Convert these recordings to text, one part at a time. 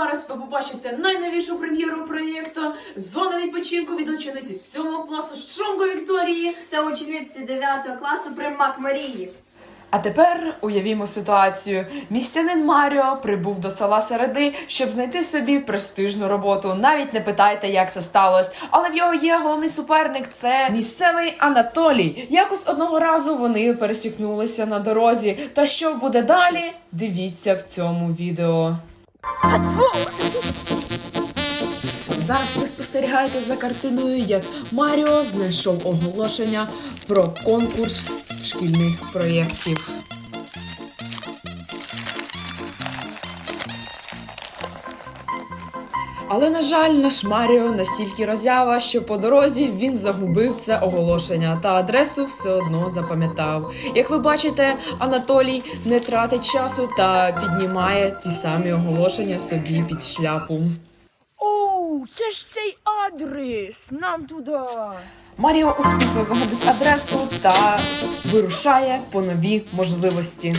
зараз ви побачите найновішу прем'єру проєкту Зона відпочинку від учениці 7 класу Шчонго Вікторії. та учениці 9 класу Примак Марії. А тепер уявімо ситуацію. Містянин Маріо прибув до села Середи, щоб знайти собі престижну роботу. Навіть не питайте, як це сталося. Але в його є головний суперник це місцевий Анатолій. Якось одного разу вони пересікнулися на дорозі. Та що буде далі? Дивіться в цьому відео. Зараз ви спостерігаєте за картиною, як Маріо знайшов оголошення про конкурс шкільних проєктів. Але, на жаль, наш Маріо настільки розява, що по дорозі він загубив це оголошення та адресу все одно запам'ятав. Як ви бачите, Анатолій не тратить часу та піднімає ті самі оголошення собі під шляпу. Оу, це ж цей адрес. Нам туди. Маріо успішно загадить адресу та вирушає по нові можливості.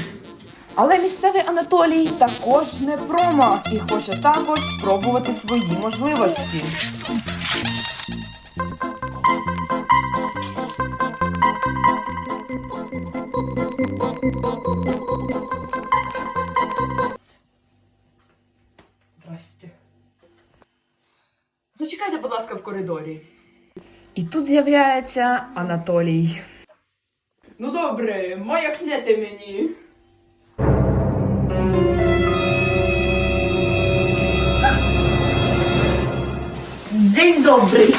Але місцевий Анатолій також не промах і хоче також спробувати свої можливості. Здрасте. Зачекайте, будь ласка, в коридорі. І тут з'являється Анатолій. Ну добре, маякнете мені. Добрий.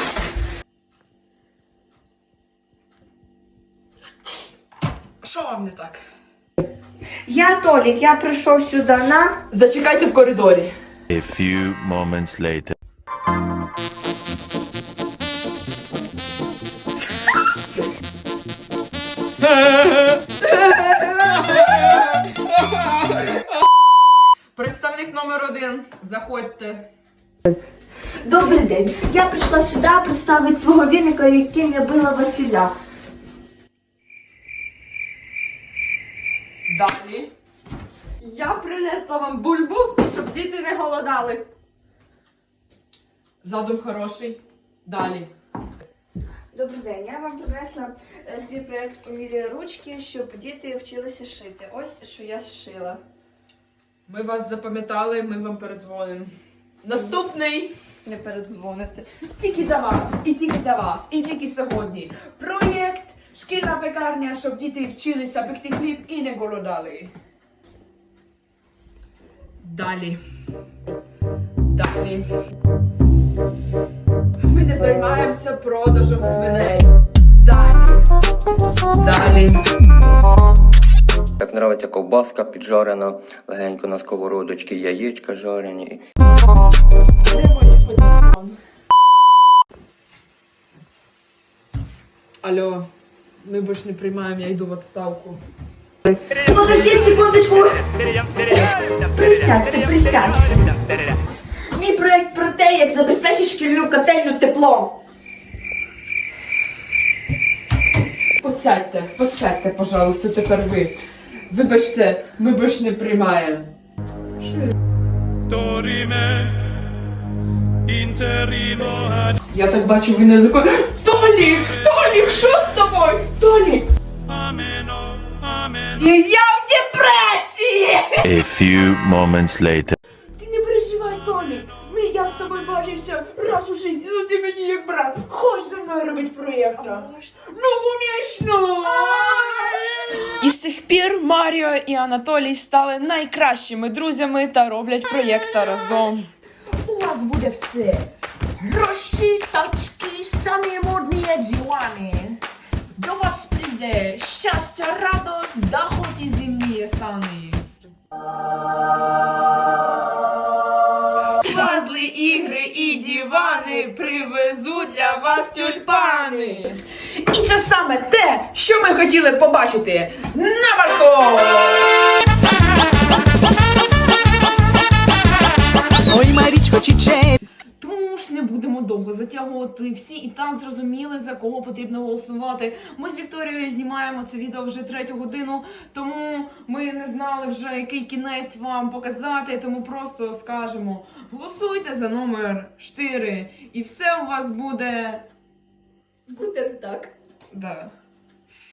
Що вам не так? Я Толік, я прийшов сюди на. Зачекайте в коридорі. A few moments later. Представник номер один. Заходьте. Добрий день. Я прийшла сюди представити свого віника, яким я била Василя. Далі. Я принесла вам бульбу, щоб діти не голодали. Задум хороший. Далі. Добрий день. Я вам принесла е, свій проєкт у мірі ручки, щоб діти вчилися шити. Ось що я зшила. Ми вас запам'ятали, ми вам передзвонимо. Наступний. Не передзвонити. Тільки для вас, і тільки для вас, і тільки сьогодні. Проєкт Шкільна пекарня, щоб діти вчилися пекти хліб і не голодали. Далі. Далі. Ми не займаємося продажем свиней. Далі. Далі. Як нравиться ковбаска піджарена, легенько на сковородочці, яєчка жарені. Алло. Ми більше не приймаємо, я йду в відставку. Подождіть секундочку. Присядьте, присядьте. Мій проєкт про те, як забезпечити шкільну котельню теплом. Подсядьте, подсядьте, пожалуйста, тепер ви. Вибачте, ми більше не приймаємо. Ad Я так бачу, ви не закон. Толік! Толік, що з тобою? Толік! Я в депресії! A few moments later. Ти не переживай, Толі. Ми, я з тобою бачився раз у житті, ну ти мені як брат. Хоч за мною робить проєкт. Ну, конечно! І з цих пір Маріо і Анатолій стали найкращими друзями та роблять проєкта разом. Буде все. Гроші, тачки, самі модні дзвони. До вас прийде щастя, радость, доход і земні сани. Пазли, ігри і дивани привезуть для вас тюльпани. І це саме те, що ми хотіли побачити на балкон! Довго затягувати. Всі і так зрозуміли, за кого потрібно голосувати. Ми з Вікторією знімаємо це відео вже третю годину, тому ми не знали вже, який кінець вам показати. Тому просто скажемо: голосуйте за номер 4, і все у вас буде. Гутен так. Да.